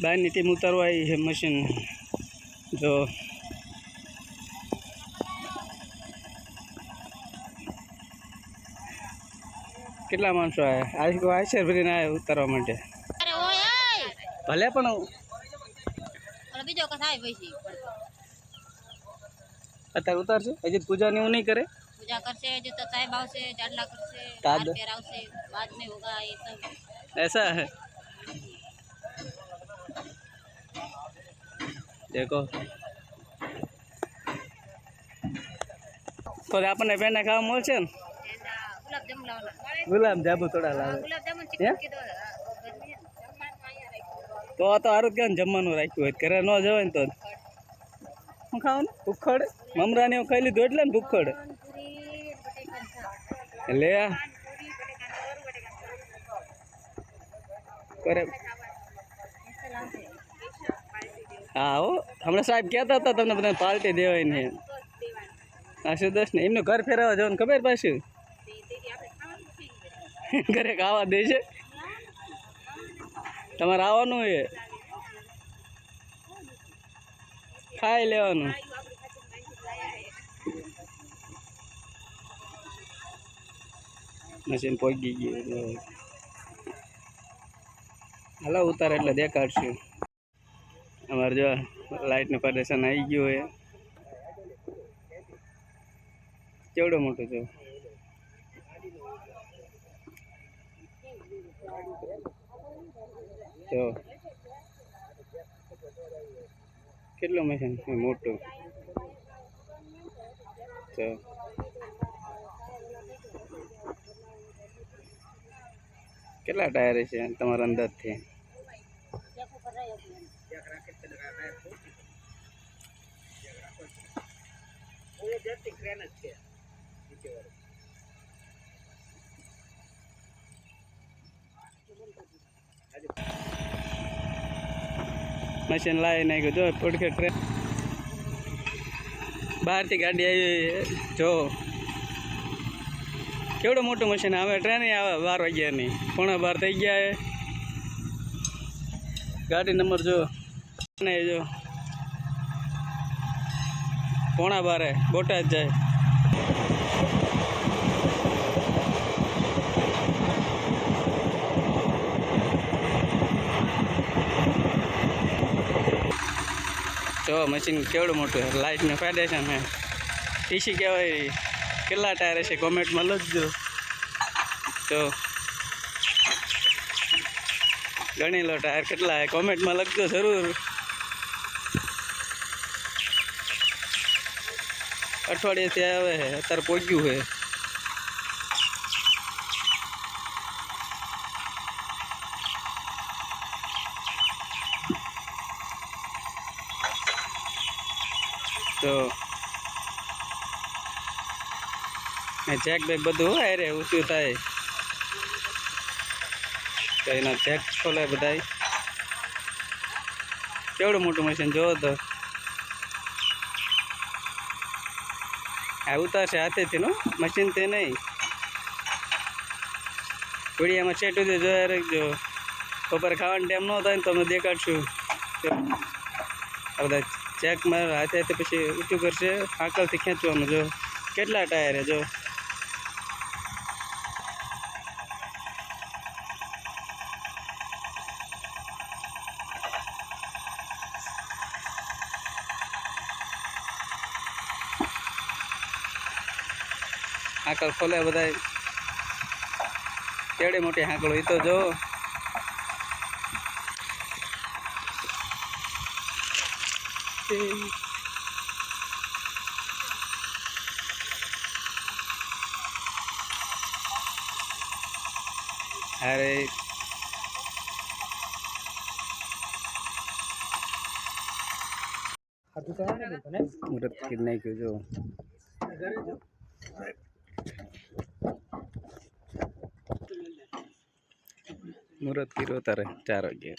બહારની ટીમ ઉતારવા આવી છે મશીન જો કેટલા માણસો આવ્યા આ આશર ભરીને આવ્યા ઉતારવા માટે અરે ઓય ઓય ભલે પણ ઓલો બીજો કથા આવે પછી અત્યારે ઉતારશે હજી પૂજાને એવું નહીં કરે પૂજા કરશે જો તો સાહેબ આવશે ચાંદલા કરશે તાદ. હાર પહેરાવશે बाद में होगा ये सब ऐसा है देखो તો આપણને પેના ખાવા મળશે ને? ગુલાબ જાબુ થોડા લાવે. હે? તો આ તો સારું કે જમવાનું રાખ્યું હોય. ઘરે ન જવાય ને તો. શું ખાવાનું? ભૂખડ? મમરાને એવું ખાઈ લીધું એટલે ને ભૂખડ. લે કરે. હા, હો. હમણાં સાહેબ કહેતા હતા, તમને બધાને પાર્ટી દેવાય ને હા સુદર્શ ને? એમનું ઘર ફેરવવા જવાનું ખબર પાછું? ઘરે ખાવા દે છે? તમારે આવવાનું એ ખાઈ લેવાનું. મશીન પહોંચી ગયું હાલો, ઉતાર એટલે દેખાડશું. અમારે જો લાઇટનું પ્રદર્શન આવી ગયું હોય. કેવડો મોટો છે? તો કેટલું મશીન મોટું. તો કેટલા ટાયર છે તમારા અંદાજથી મશીન લાવી નાખ્યું જો પડખે ટ્રેન બહારથી ગાડી આવી જો કેવડું મોટું મશીન હવે ટ્રેન આવે બાર વાગ્યાની પોણા બાર થઈ ગયા છે ગાડી નંબર જો ને જો. પોણા બારે, બોટાદ જાય. જો મશીન કેવડું મોટું લાઇટનું છે ટીસી કહેવાય, કેટલા ટાયર છે? કોમેન્ટમાં લખજો. તો ગણી લો ટાયર કેટલા કોમેન્ટમાં લખજો જરૂર. અઠવાડિયેથી આવે છે અત્યારે પહોંચ્યું છે તો ચેક બેક બધું હોય રે ઊંચું થાય તો એના ચેક ખોલે બધા કેવડું મોટું મશીન જોવો તો ઉતારશે હાથેથી નો મશીન તે નહીં. ઘોડિયામાં છેટ સુધી જોયા રાખજો. બપોરે ખાવાનો ટાઈમ ન થાય ને તો અમે દેખાડશું. બધા ચેક બધા હાથે હાથે પછી ઊંચું કરશે આંકલથી ખેંચવાનું જો. કેટલા ટાયર જો. હાંકલ ખોલે બધા કેવડી મોટી હાંકળો? એ તો જો. અરે. મુહૂર્ત કરી નાખ્યું જો મુહૂર્ત કર્યો તારે ચાર વાગે